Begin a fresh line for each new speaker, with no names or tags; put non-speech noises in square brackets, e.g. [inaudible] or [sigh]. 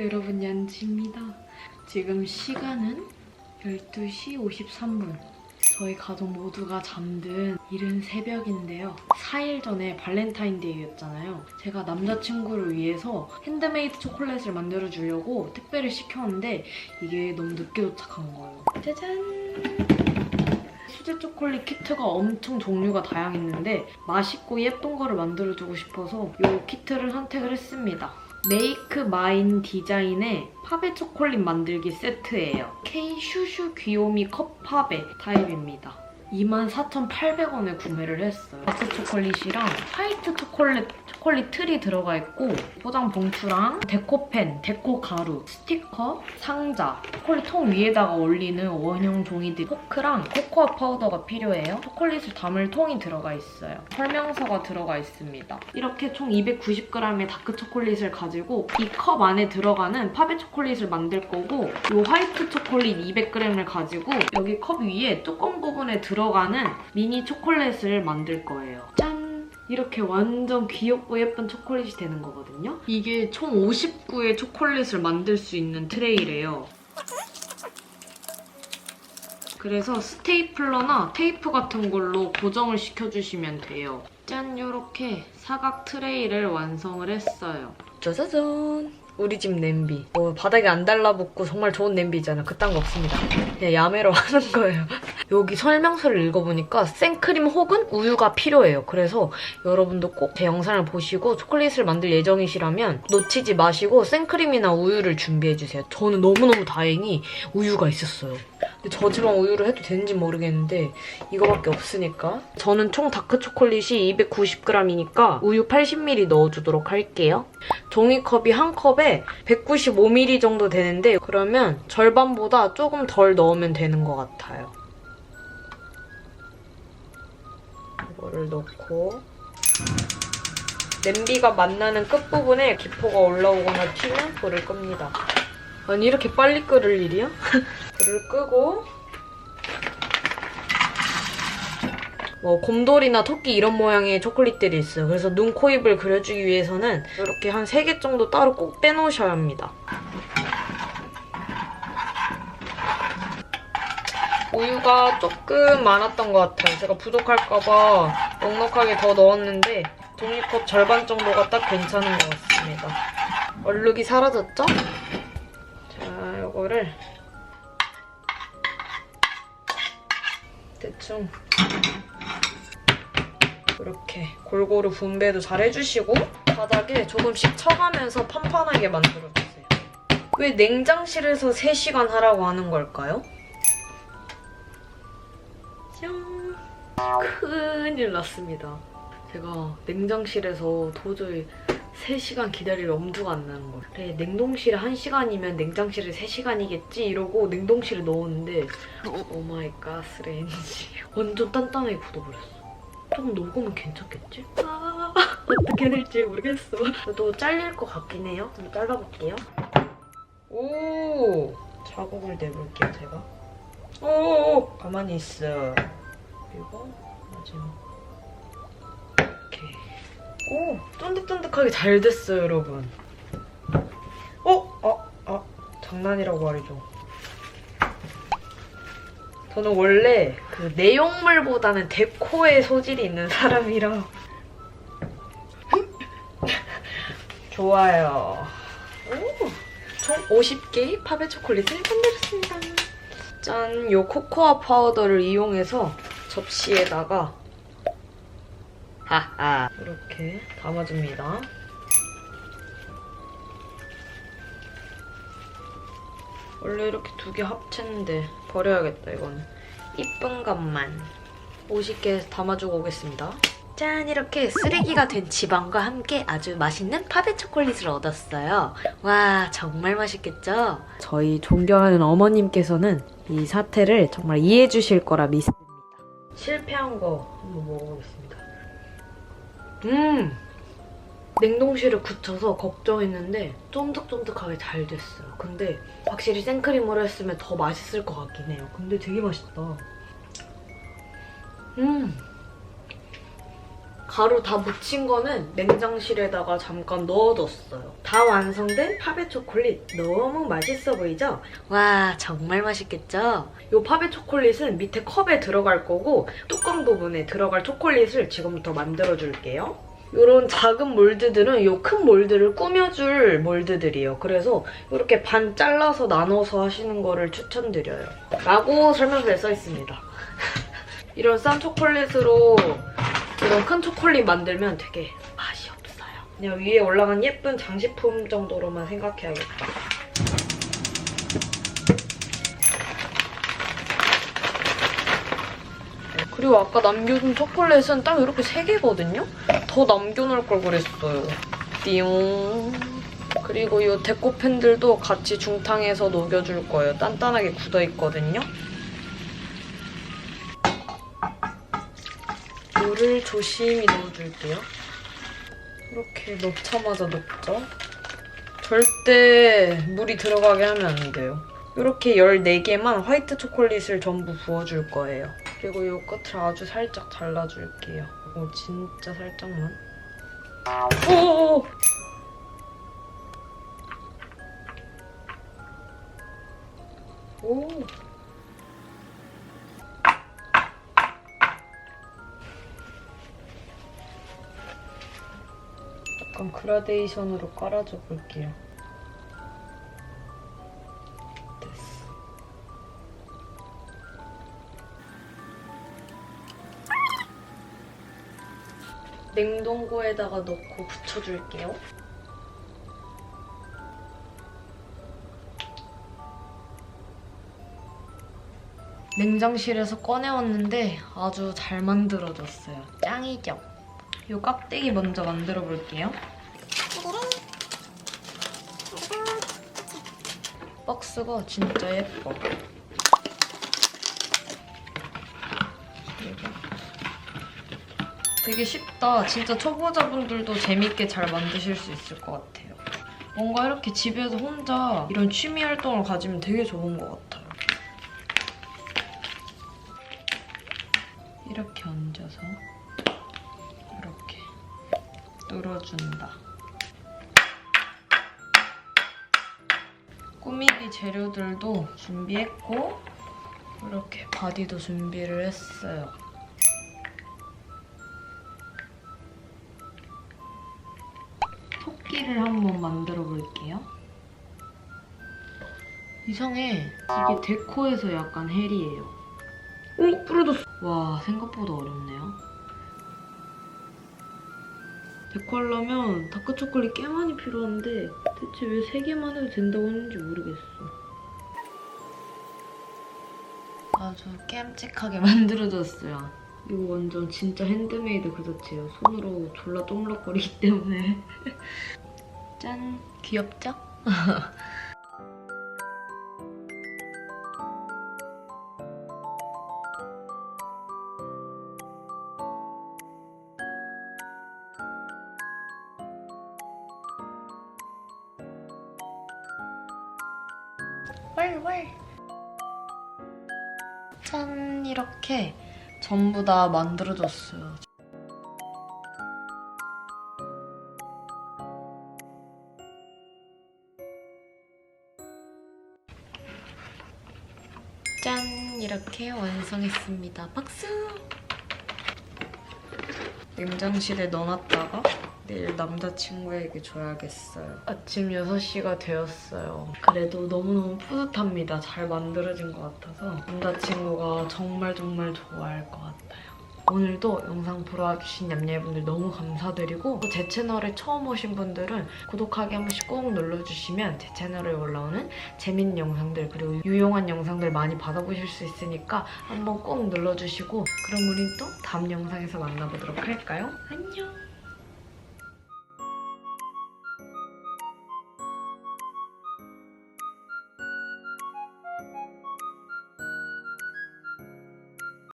여러분 얀지입니다. 지금 시간은 12시 53분. 저희 가족 모두가 잠든 이른 새벽인데요. 4일 전에 발렌타인데이였잖아요. 제가 남자친구를 위해서 핸드메이드 초콜릿을 만들어 주려고 택배를 시켰는데 이게 너무 늦게 도착한 거예요. 짜잔! 수제 초콜릿 키트가 엄청 종류가 다양했는데 맛있고 예쁜 거를 만들어주고 싶어서 이 키트를 선택을 했습니다. 메이크 마인 디자인의 팝의 초콜릿 만들기 세트예요. K 슈슈 귀요미 컵 팝의 타입입니다. 24,800원에 구매를 했어요. 다크 초콜릿이랑 화이트 초콜릿 초콜릿 틀이 들어가 있고 포장 봉투랑 데코펜, 데코 가루, 스티커, 상자, 초콜릿 통 위에다가 올리는 원형 종이들, 포크랑 코코아 파우더가 필요해요. 초콜릿을 담을 통이 들어가 있어요. 설명서가 들어가 있습니다. 이렇게 총 290g의 다크 초콜릿을 가지고 이 컵 안에 들어가는 팝의 초콜릿을 만들 거고 이 화이트 초콜릿 200g을 가지고 여기 컵 위에 뚜껑 부분에 들어가는 미니 초콜릿을 만들 거예요. 짠! 이렇게 완전 귀엽고 예쁜 초콜릿이 되는 거거든요. 이게 총 59의 초콜릿을 만들 수 있는 트레이래요. 그래서 스테이플러나 테이프 같은 걸로 고정을 시켜주시면 돼요. 짠! 이렇게 사각 트레이를 완성을 했어요. 짜자잔! 우리 집 냄비. 뭐 바닥에 안 달라붙고 정말 좋은 냄비잖아. 그딴 거 없습니다. 그냥 야매로 [laughs] 하는 거예요. 여기 설명서를 읽어보니까 생크림 혹은 우유가 필요해요. 그래서 여러분도 꼭 제 영상을 보시고 초콜릿을 만들 예정이시라면 놓치지 마시고 생크림이나 우유를 준비해주세요. 저는 너무너무 다행히 우유가 있었어요. 근데 저지방 우유를 해도 되는지 모르겠는데 이거밖에 없으니까 저는 총 다크 초콜릿이 290g이니까 우유 80ml 넣어주도록 할게요. 종이컵이 한 컵에 195ml 정도 되는데 그러면 절반보다 조금 덜 넣으면 되는 것 같아요. 이거를 넣고 냄비가 만나는 끝부분에 기포가 올라오거나 튀면 불을 끕니다. 아니 이렇게 빨리 끓을 일이야? [laughs] 불을 끄고 뭐 곰돌이나 토끼 이런 모양의 초콜릿들이 있어요. 그래서 눈, 코, 입을 그려주기 위해서는 이렇게 한 3개 정도 따로 꼭 빼놓으셔야 합니다. 우유가 조금 많았던 것 같아요. 제가 부족할까봐 넉넉하게 더 넣었는데 종이컵 절반 정도가 딱 괜찮은 것 같습니다. 얼룩이 사라졌죠? 자, 이거를 대충 이렇게 골고루 분배도 잘 해주시고 바닥에 조금씩 쳐가면서 판판하게 만들어주세요. 왜 냉장실에서 3시간 하라고 하는 걸까요? 큰일 났습니다. 제가 냉장실에서 도저히 3시간 기다릴 엄두가 안 나는 거예요. 그래, 냉동실에 1시간이면 냉장실에 3시간이겠지? 이러고 냉동실에 넣었는데 오마이갓 스레인지 완전 단단하게 굳어버렸어. 좀 녹으면 괜찮겠지? 아, 어떻게 될지 모르겠어. 또 잘릴 것 같긴 해요. 좀 잘라볼게요. 오! 자국을 내볼게요, 제가. 오! 가만히 있어. 그리고 마지막. 이렇게. 오! 쫀득쫀득하게 잘 됐어요, 여러분. 어? 아, 아. 장난이라고 말이죠. 저는 원래 그 내용물보다는 데코에 소질이 있는 사람이라 [laughs] 좋아요. 오, 총 50개의 팝의 초콜릿을 만들었습니다. 짠, 요 코코아 파우더를 이용해서 접시에다가 하하. 이렇게 담아줍니다. 원래 이렇게 두 개 합쳤는데 버려야겠다 이거는 이쁜 것만. 50개 담아주고 오겠습니다. 짠! 이렇게 쓰레기가 된 지방과 함께 아주 맛있는 파베 초콜릿을 얻었어요. 와 정말 맛있겠죠? 저희 존경하는 어머님께서는 이 사태를 정말 이해해 주실 거라 믿습니다 실패한 거 한번 먹어보겠습니다 음 냉동실에 굳혀서 걱정했는데 쫀득쫀득하게 잘 됐어요. 근데 확실히 생크림으로 했으면 더 맛있을 것 같긴 해요. 근데 되게 맛있다. 음. 가루 다 묻힌 거는 냉장실에다가 잠깐 넣어뒀어요. 다 완성된 파베 초콜릿 너무 맛있어 보이죠? 와 정말 맛있겠죠? 이 파베 초콜릿은 밑에 컵에 들어갈 거고 뚜껑 부분에 들어갈 초콜릿을 지금부터 만들어 줄게요. 이런 작은 몰드들은 이 큰 몰드를 꾸며줄 몰드들이에요. 그래서 이렇게 반 잘라서 나눠서 하시는 거를 추천드려요. 라고 설명서에 써 있습니다. [laughs] 이런 싼 초콜릿으로 이런 큰 초콜릿 만들면 되게 맛이 없어요. 그냥 위에 올라간 예쁜 장식품 정도로만 생각해야겠다. 그리고 아까 남겨둔 초콜릿은 딱 이렇게 3개거든요? 더 남겨놓을 걸 그랬어요. 띠용. 그리고 이 데코펜들도 같이 중탕해서 녹여줄 거예요. 단단하게 굳어있거든요. 물을 조심히 넣어줄게요. 이렇게 넣자마자 넣죠. 절대 물이 들어가게 하면 안 돼요. 이렇게 14개만 화이트 초콜릿을 전부 부어줄 거예요. 그리고 이 끝을 아주 살짝 잘라줄게요. 오, 진짜 살짝만. 오! 오! 약간 그라데이션으로 깔아줘 볼게요. 냉동고에다가 넣고 붙여줄게요. 냉장실에서 꺼내왔는데 아주 잘 만들어졌어요. 짱이죠? 이 깍대기 먼저 만들어 볼게요. 박스가 진짜 예뻐. 되게 쉽다. 진짜 초보자분들도 재밌게 잘 만드실 수 있을 것 같아요. 뭔가 이렇게 집에서 혼자 이런 취미 활동을 가지면 되게 좋은 것 같아요. 이렇게 얹어서 뚫어준다. 꾸미기 재료들도 준비했고 이렇게 바디도 준비를 했어요. 토끼를 한번 만들어 볼게요. 이상해. 이게 데코에서 약간 헬이에요. 오! 부러졌어. 와, 생각보다 어렵네요. 데코 하려면 다크 초콜릿 꽤 많이 필요한데 대체 왜 3개만 해도 된다고 하는지 모르겠어. 아주 깜찍하게 [laughs] 만들어졌어요. 이거 완전 진짜 핸드메이드 그 자체예요. 손으로 졸라 또물럭거리기 때문에. [laughs] 짠! 귀엽죠? [laughs] 왈왈! 짠! 이렇게 전부 다 만들어줬어요. 짠! 이렇게 완성했습니다. 박수! 냉장실에 넣어놨다가 내일 남자친구에게 줘야겠어요. 아침 6시가 되었어요. 그래도 너무너무 뿌듯합니다. 잘 만들어진 것 같아서 남자친구가 정말 정말 좋아할 것 같아요. 오늘도 영상 보러 와주신 냠냠이분들 너무 감사드리고 또제 채널에 처음 오신 분들은 구독하기 한 번씩 꼭 눌러주시면 제 채널에 올라오는 재밌는 영상들 그리고 유용한 영상들 많이 받아보실 수 있으니까 한번 꼭 눌러주시고 그럼 우린 또 다음 영상에서 만나보도록 할까요? 안녕!